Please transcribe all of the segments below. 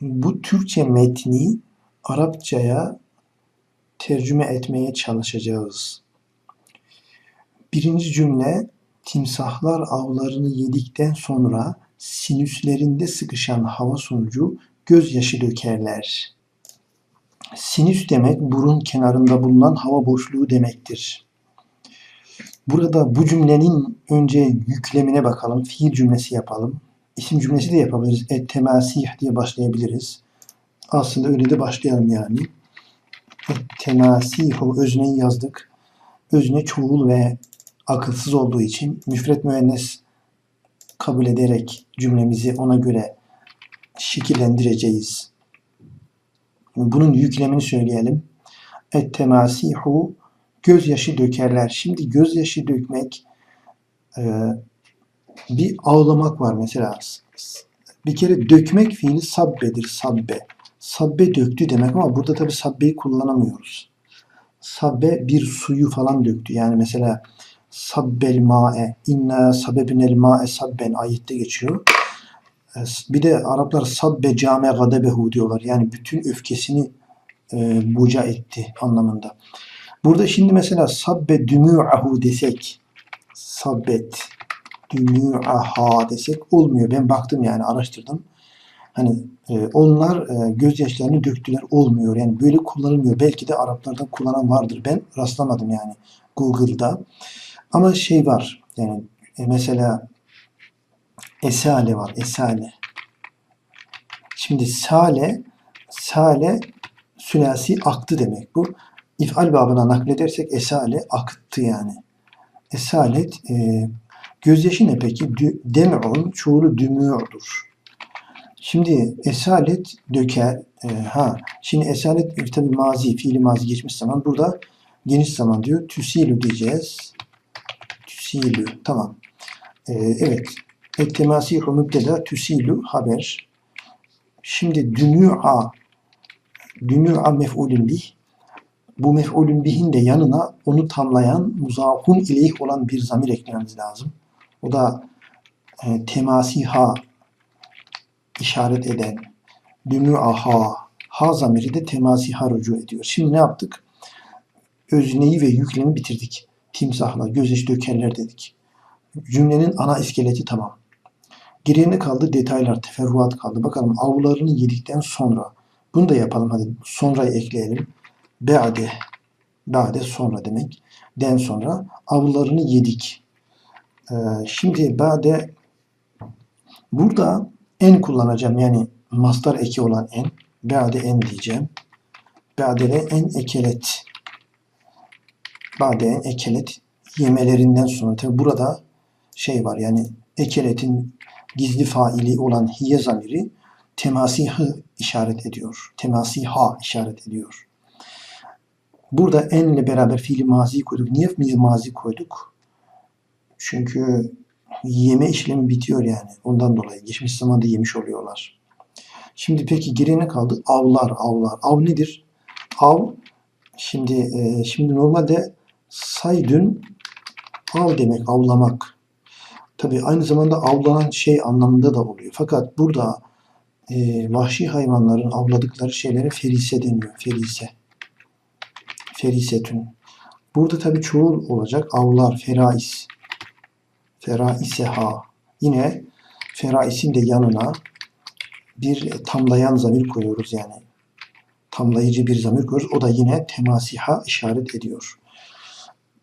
bu Türkçe metni Arapçaya tercüme etmeye çalışacağız. Birinci cümle timsahlar avlarını yedikten sonra sinüslerinde sıkışan hava sonucu gözyaşı dökerler. Sinüs demek burun kenarında bulunan hava boşluğu demektir. Burada bu cümlenin önce yüklemine bakalım. Fiil cümlesi yapalım. İsim cümlesi de yapabiliriz. Et temasih diye başlayabiliriz. Aslında öyle de başlayalım yani. Et temasihu özneyi yazdık. Özne çoğul ve akılsız olduğu için müfret müennes kabul ederek cümlemizi ona göre şekillendireceğiz. Bunun yüklemini söyleyelim. Et temasihu gözyaşı dökerler. Şimdi gözyaşı dökmek e, bir ağlamak var mesela. Bir kere dökmek fiili sabbedir, sabbe. Sabbe döktü demek ama burada tabi sabbeyi kullanamıyoruz. Sabbe bir suyu falan döktü. Yani mesela sabbel ma'e, inna sabebinel ma'e sabben ayette geçiyor. E, Bir de Araplar sabbe came gadebehu diyorlar. Yani bütün öfkesini e, buca etti anlamında. Burada şimdi mesela sabbe dümü'ahu desek, sabbet dümü'aha desek olmuyor. Ben baktım yani araştırdım. Hani e, onlar e, gözyaşlarını döktüler olmuyor. Yani böyle kullanılmıyor. Belki de Araplardan kullanan vardır. Ben rastlamadım yani Google'da. Ama şey var. Yani e, mesela esale var. Esale. Şimdi sale sale sülasi aktı demek bu. İfal babına nakledersek esale akıttı yani. Esalet e, gözyaşı ne peki? Dü- Dem'un çoğulu dümü'dur. Şimdi esalet döker. e, ha şimdi esalet e, tabi mazi, fiili mazi geçmiş zaman. Burada geniş zaman diyor. Tüsilü diyeceğiz. Tüsilü. Tamam. E, evet. Ettemasihu mübdeda tüsilü haber. Şimdi dümü'a dümü'a mef'ulün bih bu mef'ulün bihin de yanına onu tamlayan muzafun ileyh olan bir zamir eklememiz lazım. O da e, temasiha işaret eden dümü'aha ha zamiri de temasiha rücu ediyor. Şimdi ne yaptık? Özneyi ve yüklemi bitirdik. Timsahla gözyaşı dökerler dedik. Cümlenin ana iskeleti tamam. Geriye ne kaldı? Detaylar, teferruat kaldı. Bakalım avlarını yedikten sonra. Bunu da yapalım hadi. Sonrayı ekleyelim. Be'de. Be'de sonra demek. Den sonra avlarını yedik. Ee, şimdi Be'de burada en kullanacağım. Yani mastar eki olan en. Be'de en diyeceğim. Be'de de en ekelet. Be'de en ekelet yemelerinden sonra. Tabi burada şey var yani ekeletin gizli faili olan hiye zamiri temasihı işaret ediyor. Temasiha işaret ediyor. Burada enle beraber fiili mazi koyduk. Niye fiili mazi koyduk? Çünkü yeme işlemi bitiyor yani. Ondan dolayı. Geçmiş zamanda yemiş oluyorlar. Şimdi peki geriye ne kaldı? Avlar, avlar. Av nedir? Av, şimdi e, şimdi normalde saydün av demek, avlamak. Tabi aynı zamanda avlanan şey anlamında da oluyor. Fakat burada e, vahşi hayvanların avladıkları şeylere ferise deniyor. Ferise. Ferisetün. Burada tabi çoğul olacak. Avlar, ferais. Feraiseha. Yine feraisin de yanına bir tamlayan zamir koyuyoruz yani. Tamlayıcı bir zamir koyuyoruz. O da yine temasiha işaret ediyor.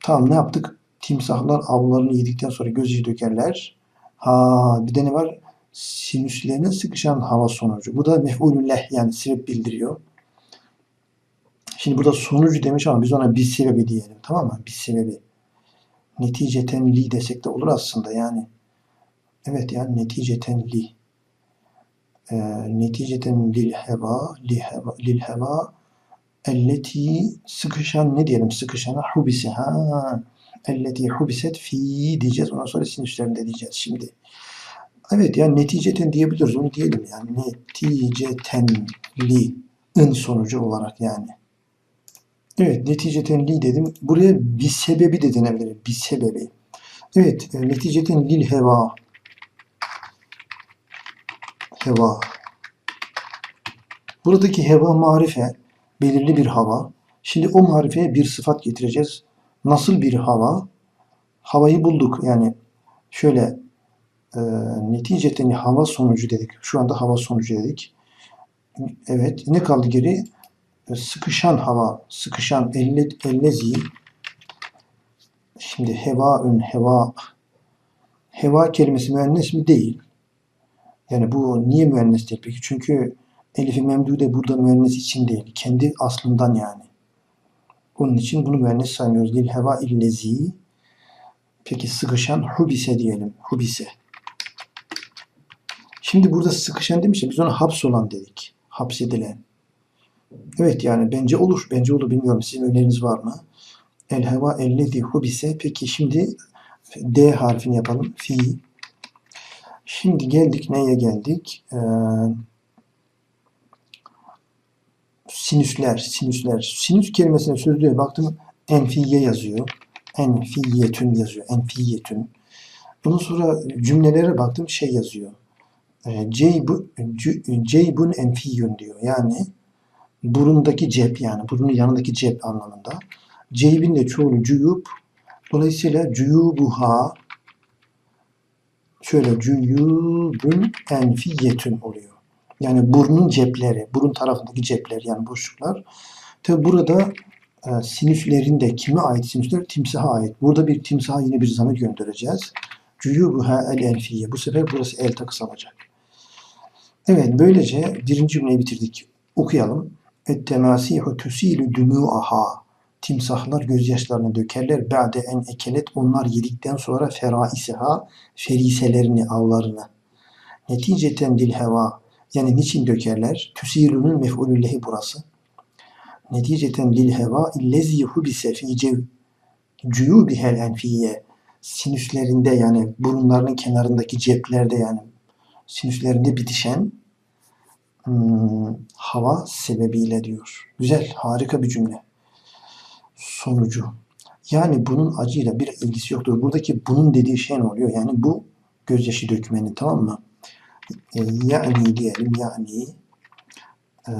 Tamam ne yaptık? Timsahlar avlarını yedikten sonra gözyaşı dökerler. Ha bir de ne var? Sinüslerine sıkışan hava sonucu. Bu da mef'ulülleh yani sebep bildiriyor. Şimdi burada sonucu demiş ama biz ona bir sebebi diyelim. Tamam mı? Bir sebebi. Neticeten li desek de olur aslında yani. Evet yani neticeten li. Ee, neticeten lil heva, li heva, lil heva elleti sıkışan ne diyelim sıkışana hubise ha elleti hubiset fi diyeceğiz ondan sonra sinüslerinde diyeceğiz şimdi. Evet yani neticeten diyebiliriz onu diyelim yani neticeten li ın sonucu olarak yani. Evet neticeten li dedim. Buraya bir sebebi de denebilir. Bir sebebi. Evet e, neticeten lil heva heva Buradaki heva marife belirli bir hava. Şimdi o marifeye bir sıfat getireceğiz. Nasıl bir hava? Havayı bulduk. Yani şöyle e, neticeten hava sonucu dedik. Şu anda hava sonucu dedik. Evet. Ne kaldı geri? Sıkışan hava. Sıkışan elle, ellezi. Şimdi hevaün heva. Heva kelimesi müennes mi? Değil. Yani bu niye müennes değil peki? Çünkü Elif-i Memdude burada müennes için değil. Kendi aslından yani. Onun için bunu müennes saymıyoruz. Lil heva illezi. Peki sıkışan hubise diyelim. Hubise. Şimdi burada sıkışan demiş ya biz ona hapsolan dedik. Hapsedilen. Evet yani bence olur. Bence olur. Bilmiyorum sizin öneriniz var mı? El heva ellezi hubise. Peki şimdi D harfini yapalım. Fi. Şimdi geldik neye geldik? Ee, sinüsler, sinüsler. Sinüs kelimesine sözlüğe baktım. Enfiye yazıyor. Enfiyetün yazıyor. Enfiyetün. Bundan sonra cümlelere baktım şey yazıyor. E, cü- ceybun enfiyün diyor. Yani burundaki cep yani burunun yanındaki cep anlamında. Ceybin de çoğulu cuyub. Dolayısıyla cuyubuha şöyle cuyubun enfiyetün oluyor. Yani burnun cepleri, burun tarafındaki cepler yani boşluklar. Tabi burada e, sinüslerinde kime ait sinüsler? Timsaha ait. Burada bir timsaha yine bir zamir göndereceğiz. Cuyubuha el enfiye. Bu sefer burası el takısı alacak. Evet böylece birinci cümleyi bitirdik. Okuyalım. Et-temasihu tusilu dumu'aha. Timsahlar gözyaşlarını dökerler. Ba'de en ekelet onlar yedikten sonra feraiseha feriselerini, avlarını. Neticeten dil heva yani niçin dökerler? Tüsilunun mef'ulü lehi burası. Neticeten lil heva illezi hubise fi cev cuyubihel enfiye sinüslerinde yani burunlarının kenarındaki ceplerde yani sinüslerinde bitişen hmm, hava sebebiyle diyor. Güzel, harika bir cümle. Sonucu. Yani bunun acıyla bir ilgisi yoktur. Buradaki bunun dediği şey ne oluyor? Yani bu gözyaşı dökmeni tamam mı? E, yani diyelim yani e,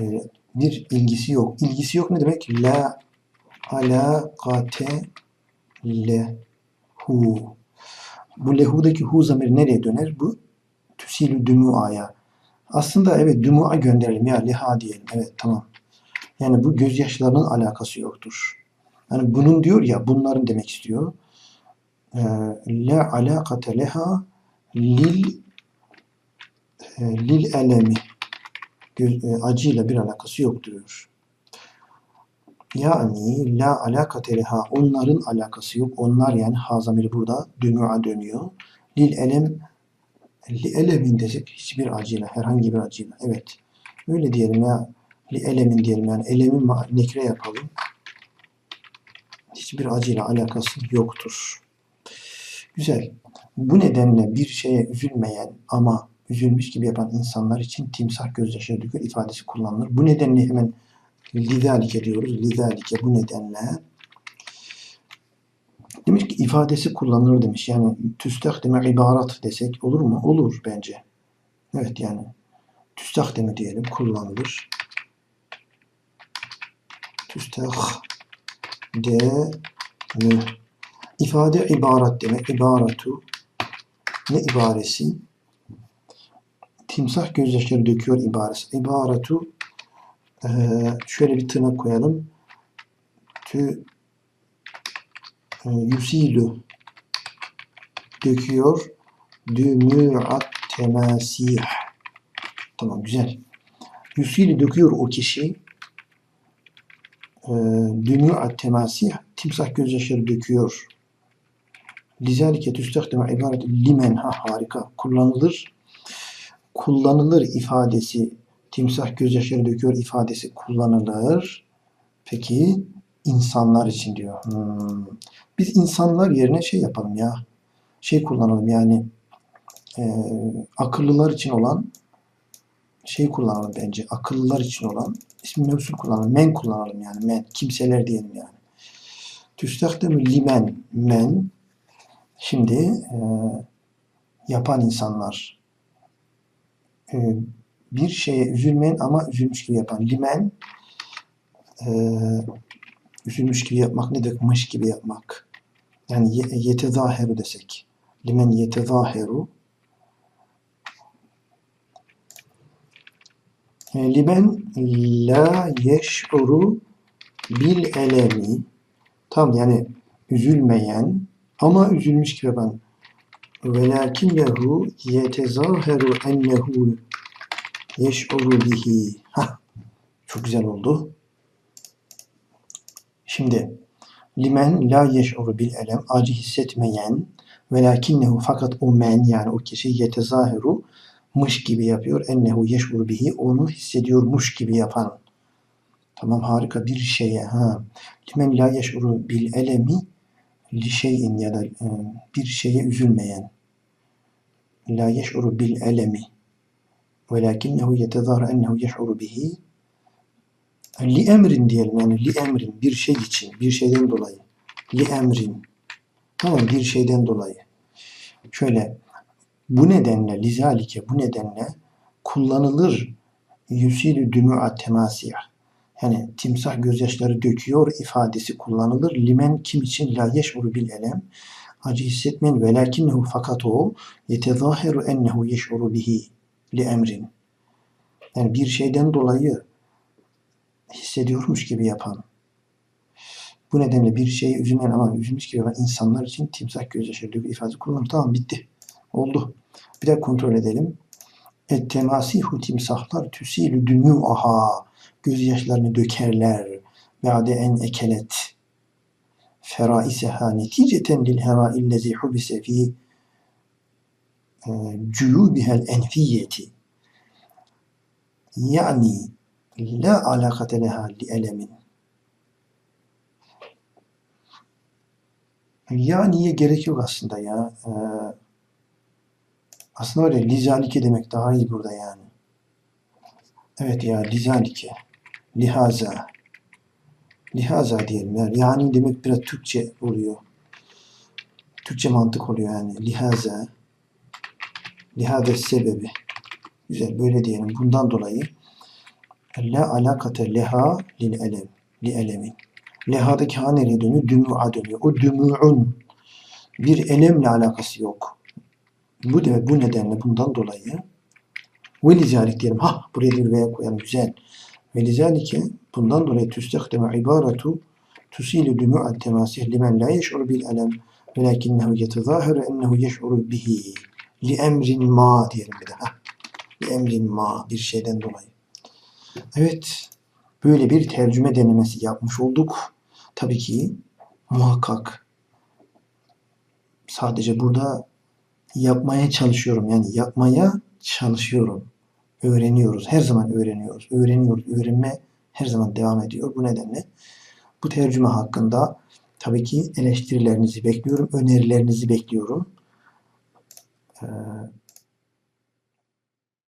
e, bir ilgisi yok. İlgisi yok ne demek? La alakate lehu. Bu lehudaki hu zamiri nereye döner? Bu tüsilü dumuaya. Aslında evet dumua gönderelim ya leha diyelim. Evet tamam. Yani bu gözyaşlarının alakası yoktur. Yani bunun diyor ya bunların demek istiyor. Ee, la alakate leha lil e, lil elemi e, acıyla bir alakası yok diyor. Yani la alakate leha onların alakası yok. Onlar yani hazamiri burada dümü'a dönüyor. Lil elem li elemin desek hiçbir acıyla, herhangi bir acıyla. Evet. Öyle diyelim ya. Li elemin diyelim yani elemin nekre yapalım. Hiçbir acıyla alakası yoktur. Güzel. Bu nedenle bir şeye üzülmeyen ama üzülmüş gibi yapan insanlar için timsah gözyaşı döküyor ifadesi kullanılır. Bu nedenle hemen lidalike diyoruz. Lidalike bu nedenle ifadesi kullanılır demiş. Yani tüstahdeme ibarat desek olur mu? Olur bence. Evet yani tüstahdeme diyelim kullanılır. Tüstah de mü ifade ibaret demek. İbaretu ne ibaresi? Timsah gözyaşları döküyor ibaresi. İbaretu ee, şöyle bir tırnak koyalım. Tü yusilu döküyor. Dümü'at temasih. Tamam güzel. Yusilu döküyor o kişi. E, Dümü'at temasih. Timsah gözyaşları döküyor. Lizalike tüstahdeme ibaret limen ha harika kullanılır. Kullanılır ifadesi timsah gözyaşları döküyor ifadesi kullanılır. Peki insanlar için diyor. Hmm. Biz insanlar yerine şey yapalım ya. Şey kullanalım yani e, akıllılar için olan şey kullanalım bence. Akıllılar için olan ismi mevsul kullanalım. Men kullanalım yani. Men. Kimseler diyelim yani. Tüstahdemü limen men şimdi e, yapan insanlar e, bir şeye üzülmeyen ama üzülmüş gibi yapan. Limen e, üzülmüş gibi yapmak ne demek? Mış gibi yapmak. Yani ye- yetezaheru desek. Limen yetezaheru E, limen la yeş'uru bil elemi tam yani üzülmeyen ama üzülmüş gibi yapan velakinnehu yetezaheru ennehu yeş'uru bihi Hah, çok güzel oldu. Şimdi limen la yeş'uru bil elem acı hissetmeyen velakinnehu fakat o men yani o kişi yetezaheru mış gibi yapıyor. Ennehu yeş'uru bihi onu hissediyormuş gibi yapan. Tamam harika bir şeye. Ha. Limen la yeş'uru bil elemi li şeyin ya da e, bir şeye üzülmeyen. La yeş'uru bil elemi. Velakinnehu yetezahar ennehu yeş'uru bihi. Li emrin diyelim yani li emrin bir şey için, bir şeyden dolayı. Li emrin. Tamam bir şeyden dolayı. Şöyle bu nedenle lizalike bu nedenle kullanılır yusilü dümü'at temasih. Yani timsah gözyaşları döküyor ifadesi kullanılır. Limen kim için la yeş'uru bil elem. Acı hissetmeyen velakinnehu fakat o yetezaheru ennehu yeş'uru bihi li emrin. Yani bir şeyden dolayı hissediyormuş gibi yapan. Bu nedenle bir şeye üzülmeyen ama üzülmüş gibi yapan insanlar için timsah gözyaşları döküyor ifadesi kullanılır. Tamam bitti. Oldu. Bir de kontrol edelim. Et temasihu timsahlar tüsilü dümü'aha gözyaşlarını dökerler. Ba'de en ekelet feraiseha neticeten lil hevâillezî hubise fî e, cuyubihel enfiyeti. Yani la alakate leha li elemin. Yani'ye gerek yok aslında ya. Ee, aslında öyle lizalike demek daha iyi burada yani. Evet ya lizalike. Lihaza. Lihaza diyelim. Yani, yani demek biraz Türkçe oluyor. Türkçe mantık oluyor yani. Lihaza. Lihaza sebebi. Güzel böyle diyelim. Bundan dolayı la alakate leha lil elem. Li elemin. Leha'daki ha nereye dönüyor? Dümü'a dönüyor. O dümü'ün bir elemle alakası yok. Bu de bu nedenle bundan dolayı ve lizalik diyelim. Ha buraya bir veya koyalım. Güzel. Ve lizalike bundan dolayı tüstehdeme ibaretu tusilu dumu'at temasih limen la yeş'ur bil elem velakinnehu yetezahiru ennehu yeş'ur bihi li emrin ma diyelim bir de. Ha. Li emrin ma bir şeyden dolayı. Evet. Böyle bir tercüme denemesi yapmış olduk. Tabii ki muhakkak sadece burada yapmaya çalışıyorum. Yani yapmaya çalışıyorum. Öğreniyoruz. Her zaman öğreniyoruz. Öğreniyoruz. Öğrenme her zaman devam ediyor. Bu nedenle bu tercüme hakkında tabii ki eleştirilerinizi bekliyorum. Önerilerinizi bekliyorum. Ee,